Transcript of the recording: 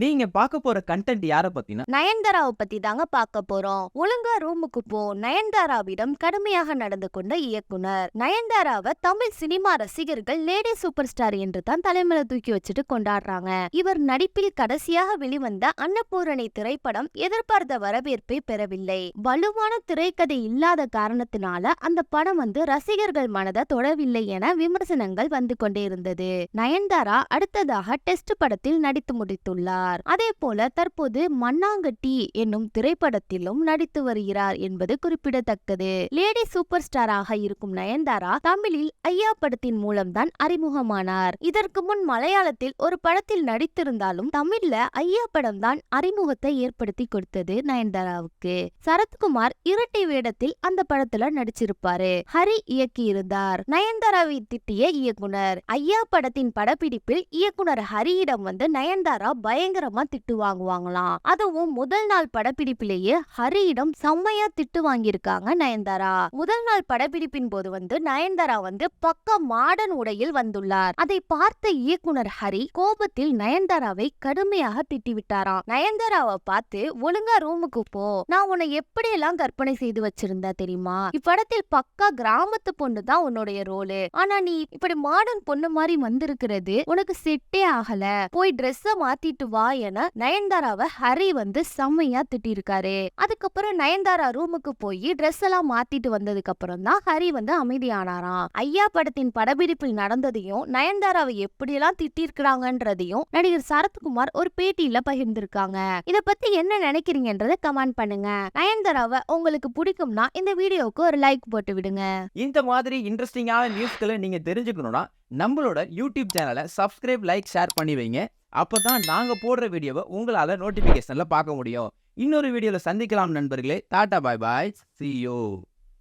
நீங்க பார்க்க போற கண்டென்ட் யார பத்தினா? நயன்தாராவை பத்தி தாங்க பார்க்க போறோம். ஒழுங்கா ரூமுக்கு போ. நயன்தாராவிடம் கடுமையாக நடந்து கொண்ட இயக்குனர். நயன்தாராவை தமிழ் சினிமா ரசிகர்கள் லேடி சூப்பர் ஸ்டார் என்று தான் தலைமையில தூக்கி வச்சுட்டு கொண்டாடுறாங்க. இவர் நடிப்பில் கடைசியாக வெளிவந்த அன்னபூரணி திரைப்படம் எதிர்பார்த்த வரவேற்பை பெறவில்லை. வலுவான திரைக்கதை இல்லாத காரணத்தினால அந்த படம் வந்து ரசிகர்கள் மனதை தொடவில்லை என விமர்சனங்கள் வந்து கொண்டே இருந்தது. நயன்தாரா அடுத்ததாக டெஸ்ட் படத்தில் நடித்து முடித்துள்ளார். வருகிறார் அதே போல தற்போது மண்ணாங்கட்டி என்னும் திரைப்படத்திலும் நடித்து வருகிறார் என்பது குறிப்பிடத்தக்கது. லேடி சூப்பர் ஸ்டாராக இருக்கும் நயன்தாரா தமிழில் ஐயா படத்தின் மூலம்தான் அறிமுகமானார். இதற்கு முன் மலையாளத்தில் ஒரு படத்தில் நடித்திருந்தாலும் தமிழ்ல ஐயா படம் தான் அறிமுகத்தை ஏற்படுத்தி கொடுத்தது நயன்தாராவுக்கு. சரத்குமார் இரட்டை வேடத்தில் அந்த படத்துல நடிச்சிருப்பாரு. ஹரி இயக்கியிருந்தார். நயன்தாராவை திட்டிய இயக்குனர். ஐயா படத்தின் படப்பிடிப்பில் இயக்குனர் ஹரியிடம் வந்து நயன்தாரா பய பயங்கரமா திட்டு வாங்குவாங்களாம். அதுவும் முதல் நாள் படப்பிடிப்பிலேயே ஹரியிடம் செம்மையா திட்டு வாங்கியிருக்காங்க நயன்தாரா. முதல் நாள் படப்பிடிப்பின் போது வந்து நயன்தாரா வந்து பக்க மாடன் உடையில் வந்துள்ளார். அதை பார்த்த இயக்குனர் ஹரி கோபத்தில் நயன்தாராவை கடுமையாக திட்டிவிட்டாராம். நயன்தாராவை பார்த்து ஒழுங்கா ரூமுக்கு போ. நான் உன்னை எப்படி எல்லாம் கற்பனை செய்து வச்சிருந்தா தெரியுமா? இப்படத்தில் பக்கா கிராமத்து பொண்ணு தான் உன்னுடைய ரோலு. ஆனா நீ இப்படி மாடர்ன் பொண்ணு மாதிரி வந்திருக்கிறது உனக்கு செட்டே ஆகல. போய் ட்ரெஸ்ஸ மாத்திட்டு வா என நயன்தாராவை ஹரி வந்து செம்மையா திட்டிருக்காரு. அதுக்கப்புறம் நயன்தாரா ரூமுக்கு போய் ட்ரெஸ் எல்லாம் மாத்திட்டு வந்ததுக்கு அப்புறம் தான் ஹரி வந்து அமைதியானாராம். ஐயா படத்தின் படப்பிடிப்பில் நடந்ததையும் நயன்தாராவை எப்படியெல்லாம் திட்டிருக்கிறாங்கன்றதையும் நடிகர் சரத்குமார் ஒரு பேட்டியில பகிர்ந்திருக்காங்க. இத பத்தி என்ன நினைக்கிறீங்கன்றத கமெண்ட் பண்ணுங்க. நயன்தாராவை உங்களுக்கு பிடிக்கும்னா இந்த வீடியோவுக்கு ஒரு லைக் போட்டு விடுங்க. இந்த மாதிரி இன்ட்ரெஸ்டிங்கான நியூஸ்களை நீங்க தெரிஞ்சுக்கணும்னா நம்மளோட யூடியூப் சேனலை சப்ஸ்கிரைப் லைக் ஷேர் பண்ணி வைங்க. அப்பதான் நாங்க போடுற வீடியோவை உங்களால நோட்டிபிகேஷன்ல பார்க்க முடியும். இன்னொரு வீடியோல சந்திக்கலாம் நண்பர்களே. Tata bye bye. See you